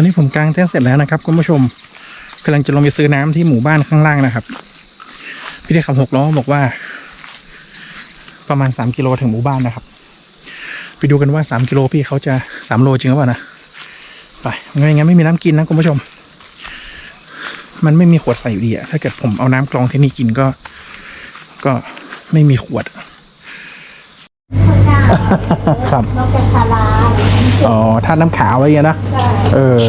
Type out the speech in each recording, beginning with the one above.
อนนี้ผมกางเต็นท์เสร็จแล้วนะครับคุณผู้ชมกำลังจะลงไปซื้อน้ำที่หมู่บ้านข้างล่างนะครับ พี่ที่ขับหกล้อบอกว่า ประมาณสามกิโลถึงหมู่บ้านนะครับ ไปดูกันว่าสามกิโลพี่เขาจะสามโลจริงหรือเปล่านะไปไม่งั้นไม่มีน้ำกินนะคุณผู้ชม มันไม่มีขวดใส่อยู่ดีอะถ้าเกิดผมเอาน้ำกรองที่นี่กินก็ ก็ไม่มีขวด ครับนอกจากคาราอ๋อท่าน้ำขาวอะไรเงี้ยนะใช่เออ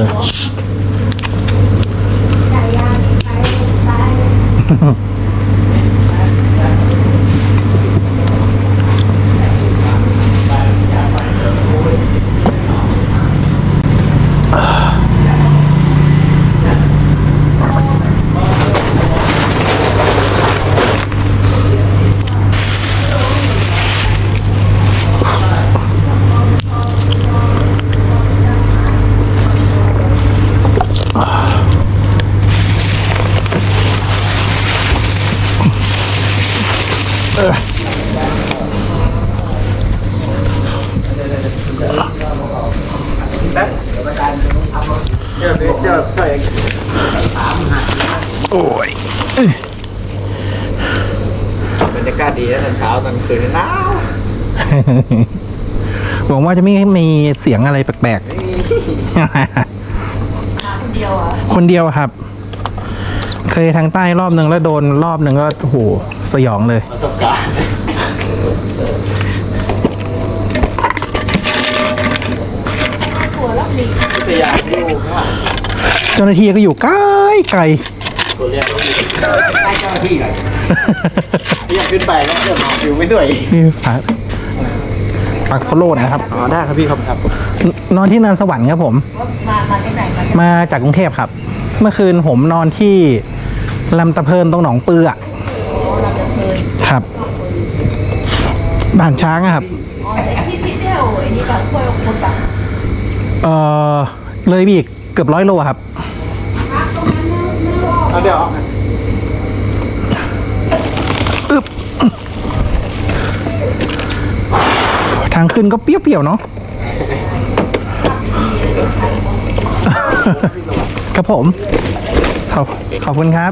โอ้ยบรรยากาศดีนะตอนเช้าตอนคืนนี่หนาวหวังว่าจะไม่มีเสียงอะไรแปลกๆ คนเดียวอะ คนเดียวครับ เคยทางใต้รอบหนึ่งแล้วโดนรอบหนึ่งก็โอ้โหสยองเลย ประสบการณ์หัวแล้วดีวิทยาอยู่ข้างหลังเจ้าหน้าที่ก็อยู่ไกลไกลตัวเรียกว่าอยู่ใกล้เจ้าหน้าที่เลยที่อยากขึ้นไปแล้วเดี๋ยวมองวิวไม่ด้วยนี่ปักปักโฟโลนะครับ อ๋อได้ครับพี่ครับครับนอนที่นานสวรรค์ครับผมว่ามามาที่ไหนมาจากกรุงเทพครับ เมื่อคืนผมนอนที่ ลำตะเพินตรงหนองปืออะเราจะครับด่านช้างอะครับอ๋อไอ้ที่ที่เที่ยวไอ้นี่แบบกล้วยคนแบบเออเลยบีกเกือบร้อยโลครับเอาเดี๋ยวอึบทางขึ้นก็เปรี้ยวๆเนาะครับผม ขอบขอบคุณครับ